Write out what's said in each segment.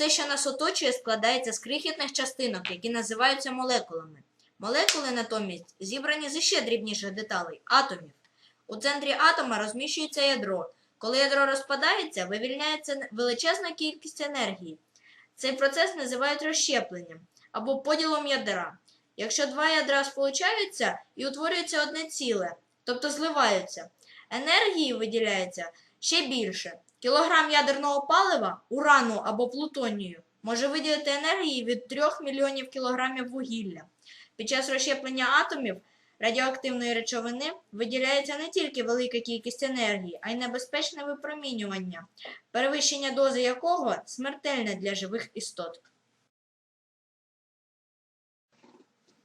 Усе, що нас оточує, складається з крихітних частинок, які називаються молекулами. Молекули натомість зібрані з іще дрібніших деталей атомів. У центрі атома розміщується ядро. Коли ядро розпадається, вивільняється величезна кількість енергії. Цей процес називають розщепленням або поділом ядра. Якщо два ядра сполучаються і утворюється одне ціле, тобто зливаються, енергії виділяється ще більше. Кілограм ядерного палива, урану або плутонію, може виділити енергії від 3 мільйонів кілограмів вугілля. Під час розщеплення атомів радіоактивної речовини виділяється не тільки велика кількість енергії, а й небезпечне випромінювання, перевищення дози якого смертельне для живих істот.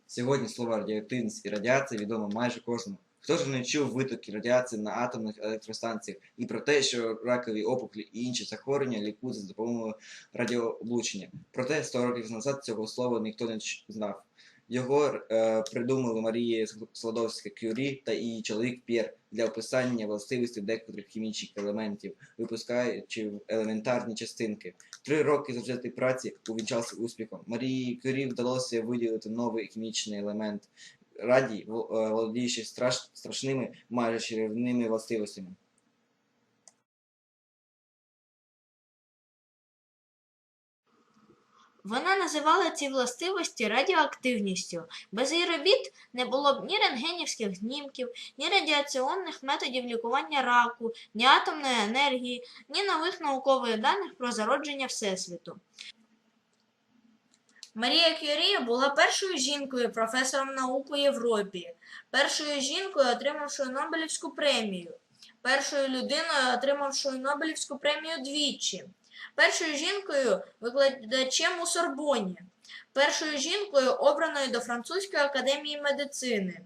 Сьогодні слово радіоактивність і радіація відомо майже кожному. Хто ж не чув витоки радіації на атомних електростанціях і про те, що ракові опуклі і інші захворювання лікуються за допомогою радіооблучення. Проте 100 років назад цього слова ніхто не знав. Його е, придумали Марія Складовська Кюрі та її чоловік П'єр для описання властивостей декотрих хімічних елементів, випускаючи елементарні частинки. Три роки завзятої праці увінчався успіхом. Марії Кюрі вдалося виділити новий хімічний елемент радій, вол- е, володіючи страш, страшними, майже чарівними властивостями. Вона називала ці властивості радіоактивністю. Без її робіт не було б ні рентгенівських знімків, ні радіаційних методів лікування раку, ні атомної енергії, ні нових наукових даних про зародження Всесвіту. Марія Кюрі була першою жінкою професором наук у Європі, першою жінкою, отримавшою Нобелівську премію, першою людиною, отримавшою Нобелівську премію двічі першою жінкою викладачем у Сорбоні, першою жінкою, обраною до Французької академії медицини.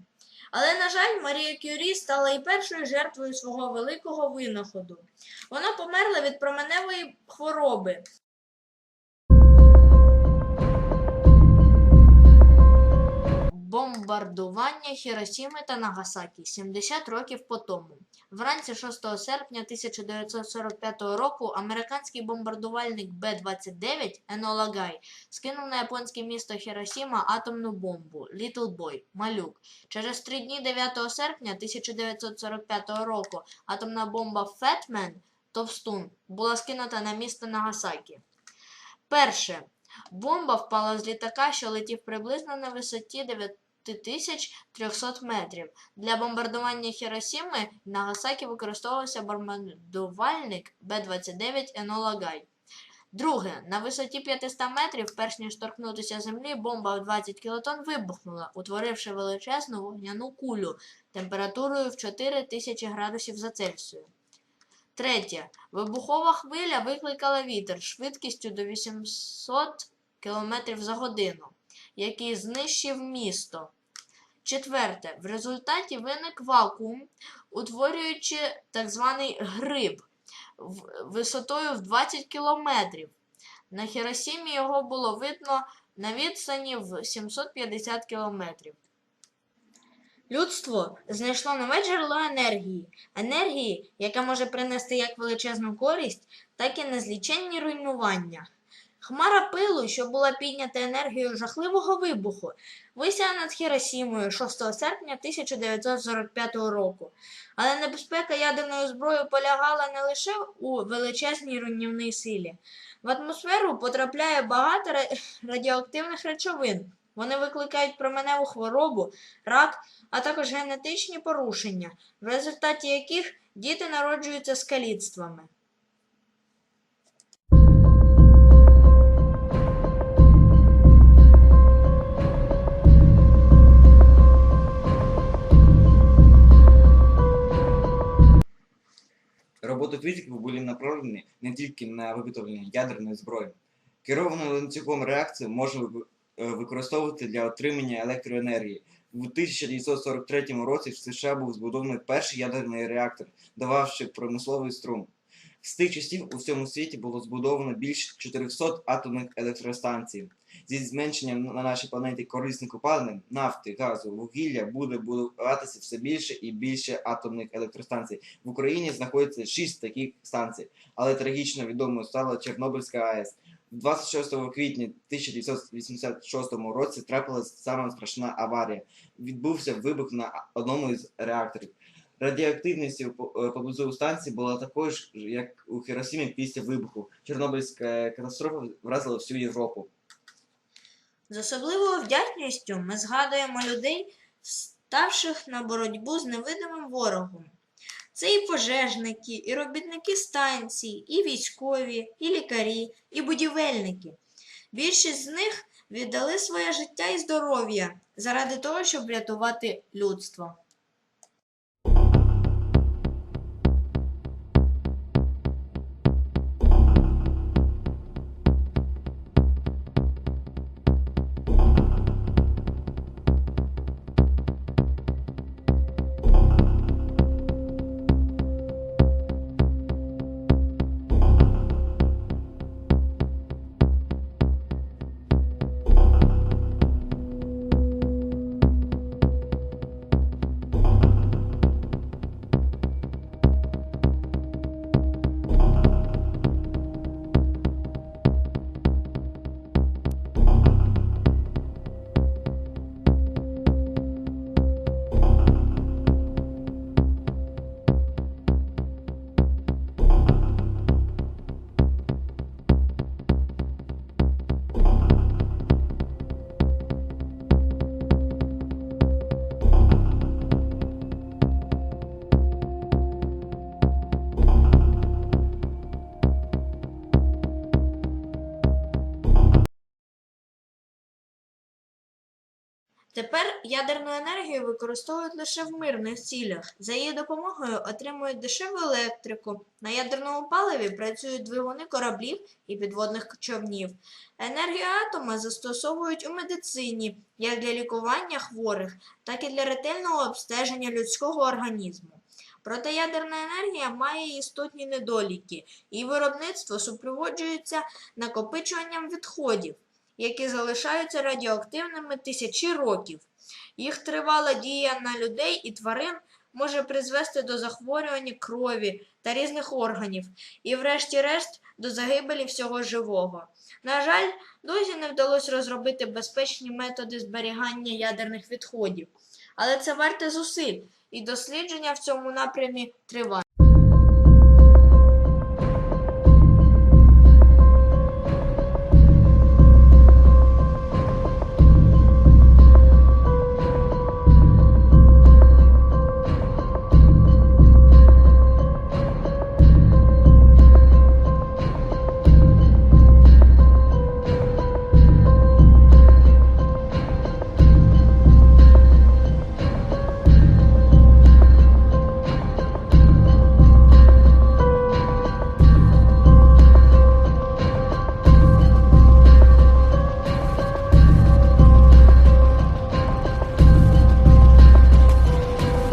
Але, на жаль, Марія Кюрі стала і першою жертвою свого великого винаходу. Вона померла від променевої хвороби. Бомбардування Хіросіми та Нагасакі 70 років по тому. Вранці 6 серпня 1945 року американський бомбардувальник Б-29 Енола Гай скинув на японське місто Хіросіма атомну бомбу Little Boy Малюк. Через три дні 9 серпня 1945 року атомна бомба Фетмен Товстун була скинута на місто Нагасакі. Перше. Бомба впала з літака, що летів приблизно на висоті 9300 метрів. Для бомбардування Хіросіми Нагасакі використовувався бомбардувальник Б-29 Енола Гай. Друге, на висоті 500 метрів, перш ніж торкнутися землі, бомба в 20 кілотон вибухнула, утворивши величезну вогняну кулю температурою в 4000 градусів за Цельсію. Третє. Вибухова хвиля викликала вітер швидкістю до 800 км за годину, який знищив місто. Четверте. В результаті виник вакуум, утворюючи так званий гриб висотою в 20 кілометрів. На Хіросімі його було видно на відстані в 750 кілометрів. Людство знайшло нове джерело енергії, енергії, яка може принести як величезну користь, так і незліченні руйнування. Хмара пилу, що була піднята енергією жахливого вибуху, висяла над Хіросімою 6 серпня 1945 року. Але небезпека ядерної зброї полягала не лише у величезній руйнівній силі. В атмосферу потрапляє багато радіоактивних речовин. Вони викликають променеву хворобу, рак, а також генетичні порушення, в результаті яких діти народжуються з каліцтвами. Роботи фізиків були направлені не тільки на виготовлення ядерної зброї. Керовану ланцюгом реакцію можна ви- е, використовувати для отримання електроенергії. У 1943 році в США був збудований перший ядерний реактор, дававши промисловий струм. З тих часів у всьому світі було збудовано більше 400 атомних електростанцій. Зі зменшенням на нашій планеті корисних копалин, нафти, газу, вугілля буде будуватися все більше і більше атомних електростанцій. В Україні знаходиться 6 таких станцій, але трагічно відомою стала Чорнобильська АЕС. 26 квітня 1986 році трапилася сама страшна аварія. Відбувся вибух на одному із реакторів. Радіоактивність е, поблизу станції була такою ж, як у Хіросімі після вибуху. Чорнобильська катастрофа вразила всю Європу. З особливою вдячністю ми згадуємо людей, ставших на боротьбу з невидимим ворогом. Це і пожежники, і робітники станцій, і військові, і лікарі, і будівельники. Більшість з них віддали своє життя і здоров'я заради того, щоб врятувати людство. Тепер ядерну енергію використовують лише в мирних цілях. За її допомогою отримують дешеву електрику. На ядерному паливі працюють двигуни кораблів і підводних човнів. Енергію атома застосовують у медицині як для лікування хворих, так і для ретельного обстеження людського організму. Проте ядерна енергія має істотні недоліки, і виробництво супроводжується накопичуванням відходів які залишаються радіоактивними тисячі років. Їх тривала дія на людей і тварин може призвести до захворювання крові та різних органів, і, врешті-решт, до загибелі всього живого. На жаль, досі не вдалося розробити безпечні методи зберігання ядерних відходів, але це варте зусиль, і дослідження в цьому напрямі тривають.